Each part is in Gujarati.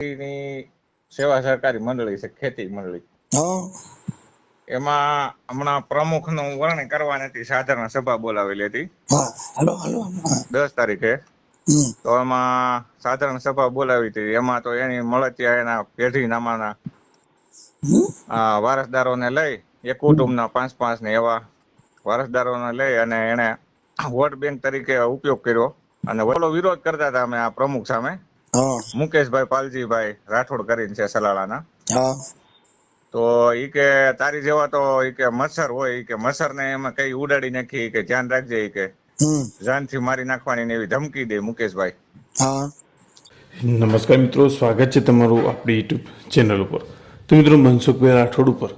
ની સેવા સહકારી મંડળી છે ખેતી મંડળી. એમાં હમણાં પ્રમુખનું વર્ણન કરવાની હતી સાધારણ સભા બોલાવેલી હતી. દસ તારીખે. તો એમાં સાધારણ સભા બોલાવી હતી. એમાં તો એની મળતિયા એના પેઢી નામાના આ વારસદારોને લઈ એક કુટુંબના પાંચ પાંચ ને એવા વારસદારોને લઈ અને એને વોટ બેંક તરીકે ઉપયોગ કર્યો. અને ઓલો વિરોધ કરતા હતા અમે આ પ્રમુખ સામે. મુકેશભાઈ પાલજીભાઈ રાઠોડ કરીને છે સલાળાના. હા. તો ઈ કે તારી જેવા તો ઈ કે મચ્છર હોય ઈ કે મચ્છર ને એમાં કઈ ઉડાડી નાખી કે ધ્યાન રાખજે ઈ કે જાનથી મારી નાખવાની ને એવી ધમકી દે મુકેશભાઈ. હા. નમસ્કાર મિત્રો સ્વાગત છે તમારું આપણી યુટ્યુબ ચેનલ ઉપર. તો મિત્રો મનસુખભાઈ રાઠોડ ઉપર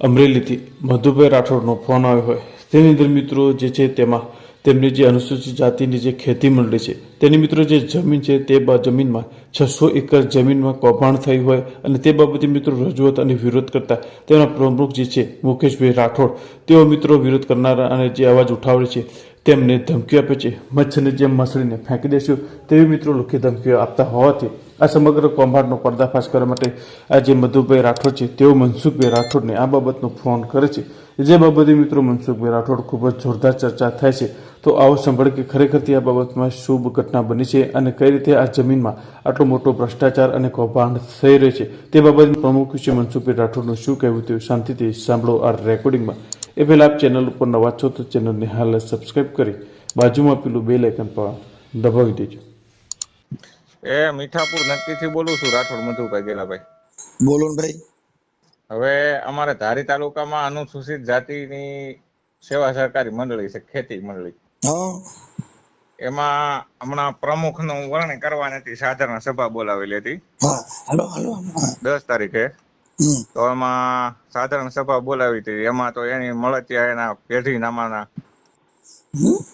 અમરેલીથી મધુભાઈ રાઠોડનો ફોન આવ્યો હોય. તેની અંદર મિત્રો જે છે તેમાં તેમની જે અનુસૂચિત જાતિની જે ખેતી મંડળી છે, તેની મિત્રો જે જમીન છે તે જમીનમાં છસો એકર જમીનમાં કૌભાંડ થઈ હોય અને તે બાબતે મિત્રો રજૂઆત અને વિરોધ કરતા તેના પ્રમુખ જે છે, મુકેશભાઈ રાઠોડ, તેઓ મિત્રો વિરોધ કરનારા અને જે અવાજ ઉઠાવે છે તેમને ધમકી આપે છે. મચ્છરને જેમ મસળીને ફેંકી દેશું, તેવી મિત્રો લોકો ધમકીઓ આપતા હોવાથી આ સમગ્ર કૌભાંડનો પર્દાફાશ કરવા માટે આ જે મધુભાઈ રાઠોડ છે, તેઓ મનસુખભાઈ રાઠોડને આ બાબતનો ફોન કરે છે. જે બાબતે મિત્રો મનસુખભાઈ રાઠોડ ખૂબ જ જોરદાર ચર્ચા થાય છે તો આવો સાંભળ કે ખરેખરથી આ બાબતમાં શુભ ઘટના બની છે અને કઈ રીતે આ જમીનમાં આટલો મોટો ભ્રષ્ટાચાર અને કૌભાંડ થઈ રહ્યો છે તે બાબતે પ્રમુખ શ્રી મનસુખભાઈ રાઠોડનું શું કહેવું તે શાંતિથી સાંભળો આ રેકોર્ડિંગમાં એ પહેલાં આપ ચેનલ ઉપર નવા છો તો ચેનલને હાલ સબસ્ક્રાઇબ કરી બાજુમાં પેલું બેલ આઇકન પણ દબાવી દેજો. એ મીઠાપુર નક્કીથી બોલું છું રાઠોડ મધુભાઈ ગેલાભાઈ. બોલો ભાઈ. હવે અમારે ધારી તાલુકામાં અનુસૂચિત જાતિની સેવા સહકારી મંડળી છે ખેતી મંડળી. એમાં હમણાં પ્રમુખનું વર્ણન કરવાની હતી સાધારણ સભા બોલાવેલી હતી. દસ તારીખે. તો એમાં સાધારણ સભા બોલાવી હતી. એમાં તો એની મળતિયા એના પેઢી નામાના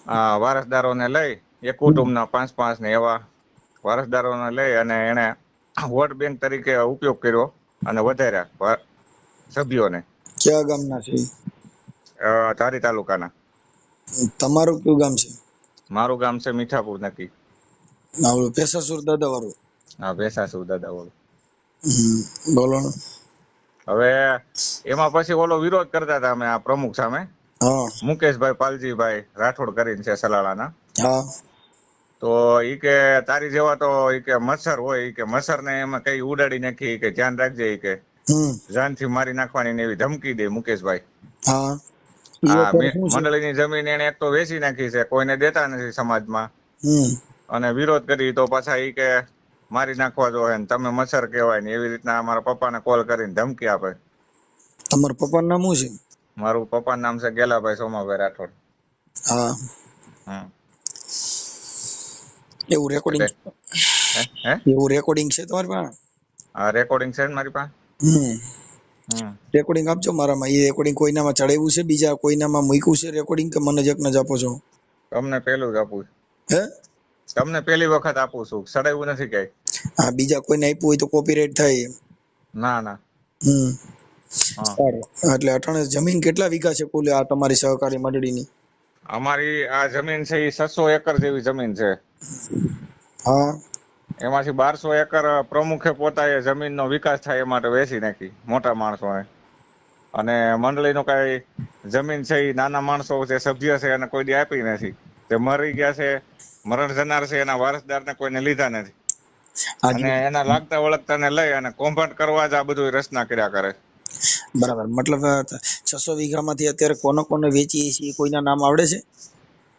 આ વારસદારોને લઈ એક કુટુંબના પાંચ પાંચ ને એવા વારસદારોને લઈ અને એને વોટ બેંક તરીકે ઉપયોગ કર્યો અને વધાર્યા. સભ્યોને? કયા ગામના છે? ધારી તાલુકાના. તમારું કયું ગામ છે? મારું ગામ છે મીઠાપુર નક્કી. ઓલું દાદા વાળું હા ભેસાસુર દાદા વાળું બોલો હવે એમાં પછી ઓલો વિરોધ કરતા હતા અમે આ પ્રમુખ સામે. હા. મુકેશભાઈ પાલજીભાઈ રાઠોડ કરીને છે સલાળાના હા. તો ઈ કે તારી જેવા તો ઈ કે મચ્છર હોય ઈ કે મચ્છર ને એમાં કઈ ઉડાડી નાખી કે ધ્યાન રાખજે ઈ કે. જાનથી મારી નાખવાની ને એવી ધમકી દે મુકેશભાઈ. હા. હા? મંડળીની જમીન એને એક તો વેચી નાખી છે કોઈને દેતા નથી સમાજમાં. હમ. અને વિરોધ કરી તો પાછા એ કે મારી નાખવા જો ને તમે મચ્છર કહેવાય ને એવી રીતના અમારા પપ્પાને કોલ કરીને ધમકી આપે. તમારા પપ્પાનું નામ શું છે? મારું પપ્પાનું નામ છે ગેલાભાઈ સોમાભાઈ રાઠોડ. હા. હા એવું રેકોર્ડિંગ હે? હે? એવું રેકોર્ડિંગ છે તમારી પાસે? આ રેકોર્ડિંગ છે ને મારી પાસે. રેકોર્ડિંગ આપજો મારામાં. એ રેકોર્ડિંગ કોઈનામાં ચડાવ્યું છે બીજા કોઈનામાં મૂક્યું છે રેકોર્ડિંગ કે મને જ એકને જ આપો છો? તમને પેલું જ આપું હે? તમને પહેલી વખત આપું છું. ચડાવ્યું નથી ક્યાંય હા બીજા કોઈને આપ્યું હોય તો કોપીરાઇટ થાય ના ના. હમ. સારું. એટલે અટાણે જમીન કેટલા વીઘા છે કુલ આ તમારી સહકારી મંડળીની? અમારી આ જમીન છે એ છસો એકર જેવી જમીન છે. હા. એમાંથી બારસો એકર પ્રમુખે પોતાએ જમીનનો વિકાસ થાય એ માટે વેચી નાખી મોટા માણસોને અને મંડળીનું કઈ જમીન છે એ નાના માણસો છે સભ્ય છે એને કોઈ દી આપી નથી. તે મરી ગયા છે મરણ જનાર છે એના વારસદારને કોઈને લીધા નથી. અને એના લાગતા વળગતાને લઈ અને કૌભાંડ કરવા જ આ બધું રચના કર્યા કરે. બરાબર. મતલબ છસો વીઘામાંથી અત્યારે કોને કોને વેચીએ છીએ કોઈના નામ આવડે છે?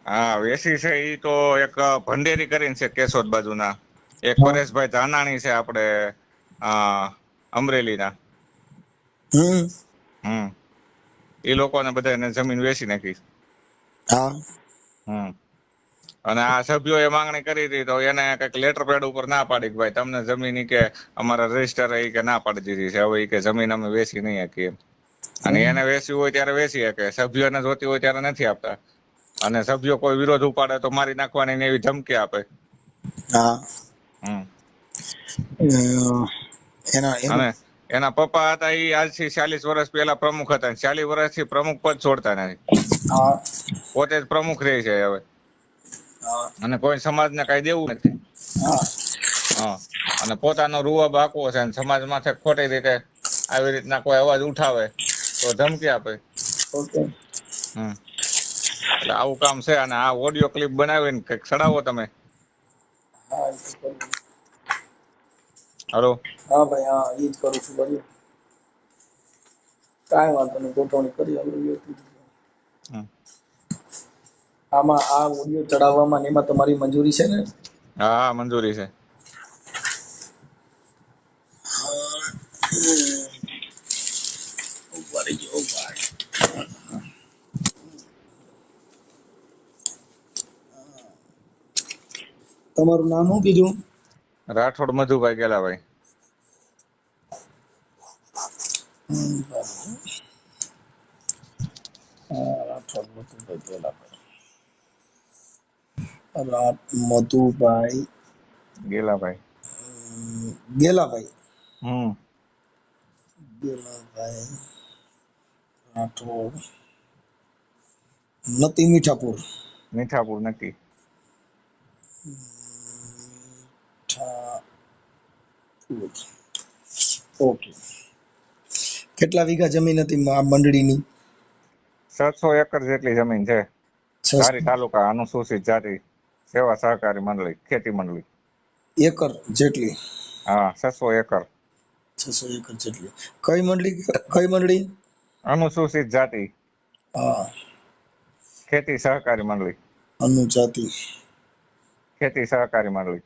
હા વેસી છે એ તો એક ભંડેરી કરીને છે કેશોદ બાજુના. એક. પરેશભાઈ ધાનાણી છે આપણે અમરેલીના. હમ. હમ. એ લોકોને બધાને જમીન વેચી નાખી. હા. હમ. અને આ સભ્યોએ માંગણી કરી હતી તો એને કંઈક લેટર પેડ ઉપર ના પાડી કે ભાઈ તમને જમીન કે અમારા રજિસ્ટર એ કે ના પાડી દીધી છે. હવે કે જમીન અમે વેચી નહીં શકીએ અને એને વેચવી હોય ત્યારે વેચી શકે. સભ્યોને જોતી હોય ત્યારે નથી આપતા. અને સભ્યો કોઈ વિરોધ ઉપાડે તો મારી નાખવાની એવી ધમકી આપે. હા. એના એનું એના પપ્પા હતા એ આજથી ચાલીસ વર્ષ પહેલા પ્રમુખ હતા ચાલીસ વર્ષથી પ્રમુખ પદ છોડતા નથી. પોતે જ પ્રમુખ રહે છે હવે. અને કોઈ સમાજને કઈ દેવું નથી. અને પોતાનો રૂવાબ આંકવો છે અને સમાજ માથે ખોટી રીતે આવી રીતના કોઈ અવાજ ઉઠાવે તો ધમકી આપે. હમ. એટલે આવું કામ છે અને આ ઓડિયો ક્લિપ બનાવીને કંઈક સડાવો તમે. હા. હલો હા ભાઈ હા એ જ કરું છું બોલ્યો કાંઈ વાંધો નહીં ગોઠવણી કરી હમ. આમાં આ ઓડિયો ચડાવવામાં એમાં તમારી મંજૂરી છે ને હા મંજૂરી છે ઊભા રહેજો, ઊભા. તમારું નામ શું કીધું? રાઠોડ મધુભાઈ ગેલાભાઈ. હમ, બરાબર. હા, રાઠોડ મધુભાઈ ગેલાભાઈ. રા- મધુભાઈ ગેલાભાઈ. હમ, ગેલાભાઈ? હમ. ગેલાભાઈ રાઠોડ નતી મીઠાપુર. મીઠાપુર નક્કી મીઠાપુર ઓકે. કેટલા વીઘા જમીન હતી આ મંડળીની? છસો એકર જેટલી જમીન છે. ધારી તાલુકા અનુસૂચિત જાતિ સેવા સહકારી મંડળી ખેતી મંડળી. એકર જેટલી? હા છસો એકર. છસો એકર જેટલી. કઈ મંડળી કઈ મંડળી? અનુસૂચિત જાતિ. હા. ખેતી સહકારી મંડળી. અનુજાતિ. ખેતી સહકારી મંડળી.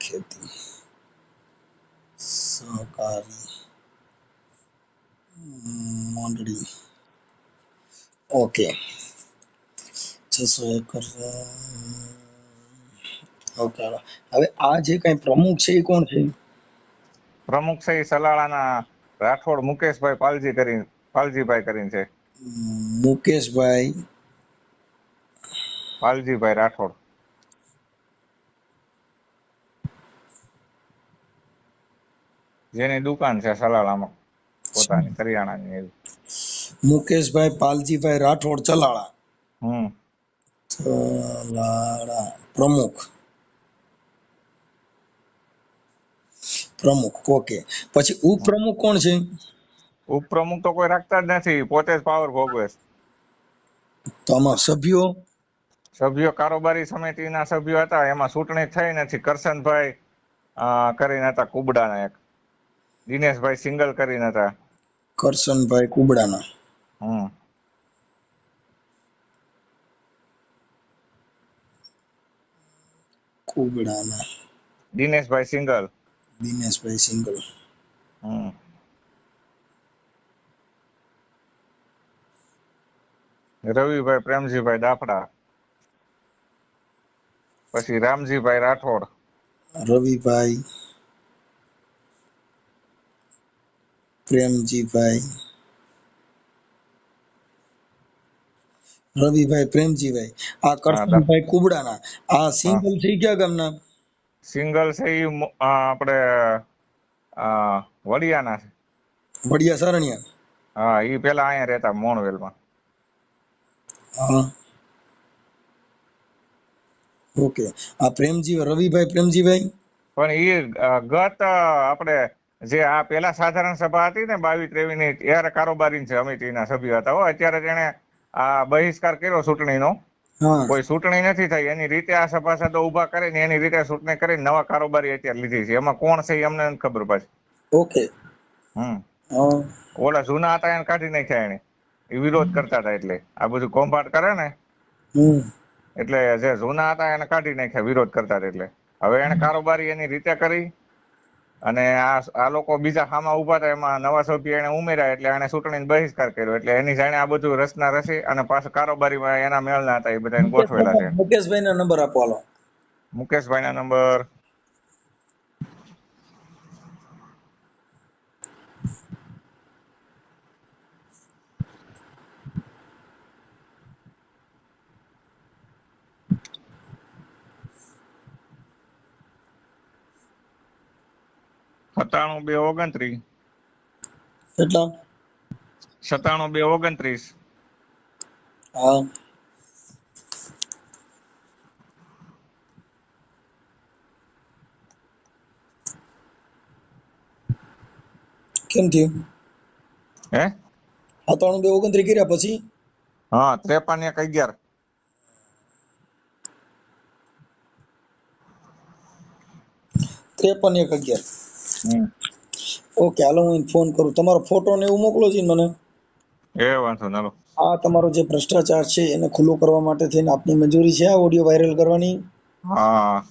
ખેતી. સહકારી મંડળી ઓકે છસો એકર ઓકે હવે આ જે કઈ પ્રમુખ છે એ કોણ છે પ્રમુખ છે સલાળાના રાઠોડ મુકેશભાઈ પાલજી કરી પાલજીભાઈ કરીને છે. મુકેશભાઈ. પાલજીભાઈ રાઠોડ. જેની દુકાન છે સલાળામાં પોતાની કરિયાણાની એવી. મુકેશભાઈ પાલજીભાઈ રાઠોડ ચલાળા. હમ. ચલાળા. પ્રમુખ. પ્રમુખ ઓકે પછી ઉપપ્રમુખ કોણ છે? ઉપપ્રમુખ તો કોઈ રાખતા જ નથી. પોતે જ પાવર ભોગવે છે. તો આમાં સભ્યો? સભ્યો કારોબારી સમિતિના સભ્યો હતા. એમાં ચૂંટણી થઈ નથી. કરશનભાઈ કરીને હતા કુબડાના એક. દિનેશભાઈ સિંગલ કરીને હતા કરશનભાઈ કુબડાના. હમ. કુબડાના. દિનેશભાઈ સિંગલ. દિનેશભાઈ સિંગલ. હમ. રવિભાઈ પ્રેમજીભાઈ દાફડા પછી રામજીભાઈ રાઠોડ. રવિભાઈ પ્રેમજીભાઈ રવિભાઈ પ્રેમજીભાઈ આ કરશનભાઈ કુબડાના. આ સિંગલ થઈ ગયા ગામના? સિંગલ છે આપણે વડિયાના છે. વડિયા સરણિયા? હા એ પેલા અહીંયા રહેતા મોણવેલમાં. હા. ઓકે. આ પ્રેમજી રવિભાઈ પ્રેમજીભાઈ પણ એ ગત આપણે જે આ પેલા સાધારણ સભા હતી ને બાવીસ ત્રેવીસની ત્યારે કારોબારી સમિતિના સભ્ય હતા. હો અત્યારે તેને આ બહિષ્કાર કર્યો ચૂંટણીનો. કોઈ ચૂંટણી નથી થઈ. એની રીતે આ સભાસદો ઊભા કરીને એની રીતે ચૂંટણી કરી નવા કારોબારી અત્યારે લીધી છે. એમાં કોણ છે એમને ખબર પાછી. ઓકે. હમ. ઓલા જૂના હતા એને કાઢી નાખ્યા એને. એ વિરોધ કરતા હતા એટલે. આ બધું કોમ્પાટ કરે ને એટલે જે જૂના હતા એને કાઢી નાખ્યા વિરોધ કરતા હતા એટલે. હવે એને કારોબારી એની રીતે કરી અને આ આ લોકો બીજા હામાં ઊભા હતા એમાં નવા સભ્ય એને ઉમેર્યા એટલે એને ચૂંટણીનો બહિષ્કાર કર્યો. એટલે એની જાણે આ બધું રચના રચી અને પાછા કારોબારીમાં એના મેળના હતા એ બધા ગોઠવેલા છે. મુકેશભાઈ ના નંબર આપો હાલો. મુકેશભાઈના નંબર સત્તાણું બે ઓગણત્રીસ. સત્તાણું બે ઓગણત્રીસ. હા. કેમ થયું? હે? સત્તાણું બે ઓગણત્રીસ કર્યા પછી? હા ત્રેપન એક અગિયાર. ત્રેપન એક અગિયાર. ઓકે હાલો હું ફોન કરું. તમારો ફોટો ને એવું મોકલો છે મને. એ વાંધો ના આ તમારો જે ભ્રષ્ટાચાર છે એને ખુલ્લો કરવા માટે થઈને આપની મંજૂરી છે આ ઓડિયો વાયરલ કરવાની? હા.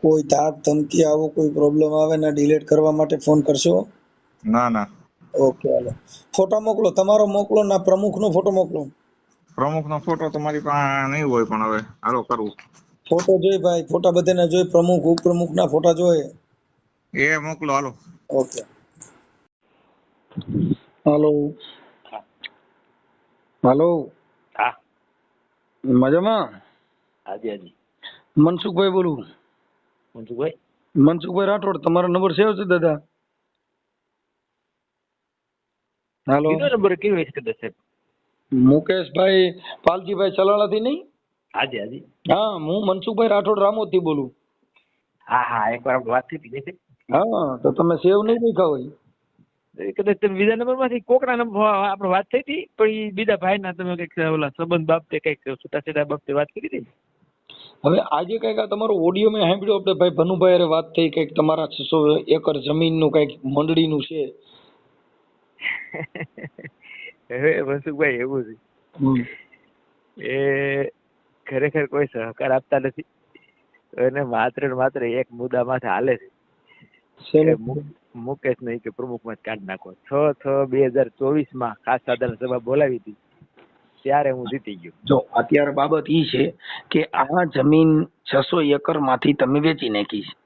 કોઈ ધાક ધમકી આવો કોઈ પ્રોબ્લેમ આવે ને ડિલીટ કરવા માટે ફોન કરશો? ના ના. ઓકે હાલો. ફોટા મોકલો. તમારો મોકલો ના પ્રમુખનો ફોટો મોકલો. પ્રમુખનો ફોટો તમારી પાસે નહીં હોય પણ હવે. હાલો કરું. ફોટો જોઈ ભાઈ ફોટા બધાને જોઈ પ્રમુખ ઉપપ્રમુખના ફોટા જોઈ. એ મોકલો હાલો. ઓકે. હાલો. હાલો. હા. મજામાં? હાજી હાજી. મનસુખભાઈ બોલું. મનસુખભાઈ? મનસુખભાઈ રાઠોડ તમારો નંબર સેવ છે દાદા? હાલો. કીધો નંબર કેવી છે કદાચ સાહેબ? મુકેશભાઈ પાલજીભાઈ ચલાળાથી નહીં? હાજી હાજી. હા હું મનસુખભાઈ રાઠોડ રામોદથી બોલું. હા હા એકવાર આપણે વાત થઈ હતી ને હા તો તમે સેવ નહીં દેખા હોય કદાચ તમે બીજા નંબરમાંથી કોકના નંબર આપણે વાત થઈ હતી પણ એ બીજા ભાઈના તમે કંઈક ઓલા સંબંધ બાબતે કંઈક છૂટાછેડા બાબતે વાત કરી હતી હવે આજે કંઈક આ તમારો ઓડિયો મેં સાંભળ્યો આપણે ભાઈ ભનુભાઈ વાત થઈ કંઈક તમારા છસો એકર જમીનનું કંઈક મંડળીનું છે. હવે મનસુખભાઈ એવું છે. એ ખરેખર કોઈ સહકાર આપતા નથી. અને માત્ર ને માત્ર એક મુદ્દા માથે હાલે છે. મુકેશ નહીં કે પ્રમુખમાં કાઢી નાખો. છ છ બે હજાર ચોવીસમાં ખાસ સાધારણ સભા બોલાવી હતી. ત્યારે હું જીતી ગયો. જો અત્યારે બાબત ઈ છે કે આ જમીન છસો એકરમાંથી તમે વેચી નાખી છે.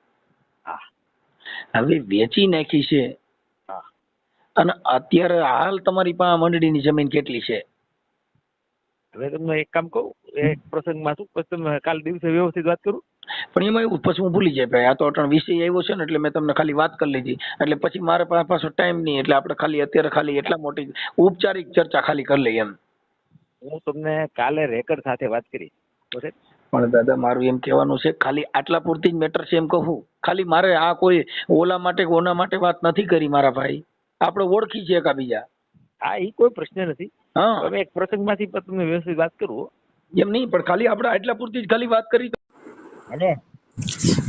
હા. હવે વેચી નાખી છે. હા. અને અત્યારે હાલ તમારી પાસે મંડળીની જમીન કેટલી છે? હવે તમને એક કામ કહું એક પ્રસંગમાં શું પછી તમે કાલ દિવસે વ્યવસ્થિત વાત કરું? પણ એમાં એવું પછી હું ભૂલી જાય ભાઈ. આ તો અટણ વિષય આવ્યો છે ને એટલે મેં તમને ખાલી વાત કરી લીધી. એટલે પછી મારે પાસે પાછો ટાઈમ નહીં. એટલે આપણે ખાલી અત્યારે ખાલી એટલા મોટી ઔપચારિક ચર્ચા ખાલી કરી લઈએ એમ. હું તમને કાલે રેકર્ડ સાથે વાત કરી. બરાબર? પણ દાદા મારું એમ કહેવાનું છે ખાલી આટલા પૂરતી જ મેટર છે એમ કહું. ખાલી મારે આ કોઈ ઓલા માટે કે ઓના માટે વાત નથી કરી મારા ભાઈ. આપણે ઓળખી છે એકાબીજા. હા એ કોઈ પ્રશ્ન નથી. હા. હવે એક પ્રસંગમાંથી તમને વ્યવસ્થિત વાત કરું એમ નહીં પણ ખાલી આપણે આટલા પૂરતી જ ખાલી વાત કરી હાલો.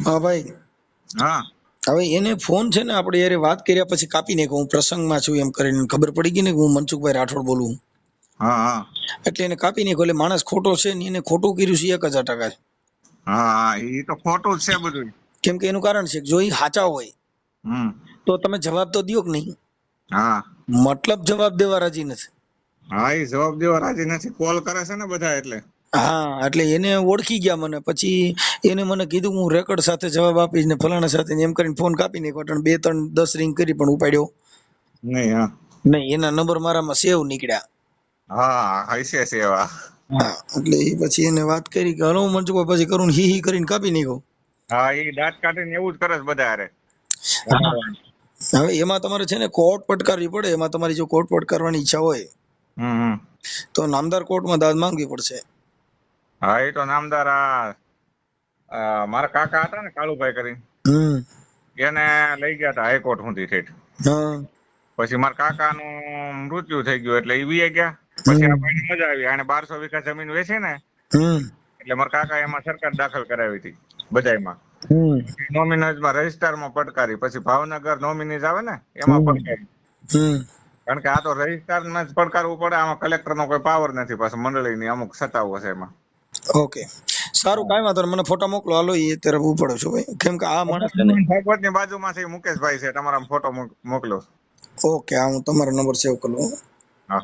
હા ભાઈ. હા. હવે એને ફોન છે ને આપણે યારે વાત કર્યા પછી કાપી નાખ્યો હું પ્રસંગમાં છું એમ કરીને ખબર પડી ગઈ ને કે હું મનસુખભાઈ રાઠોડ બોલું હા હા. એટલે એને કાપી નાખ્યો એટલે માણસ ખોટો છે ને એને ખોટું કર્યું છે એક હજાર ટકા. હા એ તો ખોટું જ છે બધું. કેમ કે એનું કારણ છે જો એ સાચા હોય તો તમે જવાબ તો દો કે નહીં? હા. મતલબ જવાબ દેવા રાજી નથી. હા એ જવાબ દેવા રાજી નથી. કોલ કરે છે ને બધા એટલે. હા એટલે એને ઓળખી ગયા મને. પછી એને મને કીધું હું રેકોર્ડ સાથે જવાબ આપીશ ને ફલાણા સાથે. એમ કરીને ફોન કાપી નાખ્યો. અટણ બે ત્રણ દસ રિંગ કરી પણ ઉપાડ્યો. નહીં હા. નહીં એના નંબર મારામાં સેવ નીકળ્યા. હા હશે સેવા. હા એટલે એ પછી એને વાત કરી કે હલો મનસુખભાઈ પછી કરું હી હી કરીને કાપી નાખ્યો. હા એ દાંત કાઢીને એવું જ કરે છે બધા અરે હવે એમાં તમારે છે ને કોર્ટ પટકારવી પડે. એમાં તમારી જો કોર્ટ પટકારવાની ઈચ્છા હોય તો નામદાર કોર્ટમાં દાદ માંગવી પડશે. હા એ તો નામદાર મારા કાકા હતા ને કાળુભાઈ કરીને. એને લઈ ગયા હતા હાઈકોર્ટ સુધી ઠેઠ. પછી મારા કાકાનું મૃત્યુ થઈ ગયું એટલે એ વી ગયા. પછી આ ભાઈને મજા આવી. આને બારસો વીઘા જમીન વેચી ને એટલે મારા કાકા એમાં સરકાર દાખલ કરાવી હતી બધાયમાં. નોમિનીઝમાં રજિસ્ટરમાં પડકારી પછી ભાવનગર નોમિનીઝ આવે ને એમાં પડકારી. કારણ કે આ તો રજિસ્ટરમાં જ પડકારવું પડે આમાં કલેક્ટરનો કોઈ પાવર નથી પાછું મંડળીની અમુક સત્તાઓ છે એમાં. ઓકે. સારું કાંઈ વાંધો મને ફોટો મોકલો. હાલો એ અત્યારે ઉપડું છું ભાઈ. કેમ કે આ માણસ ભાગવતની? બાજુમાં છે મુકેશભાઈ છે. તમારા ફોટો મોકલો. ઓકે હા હું તમારો નંબર સેવ કરું. હા.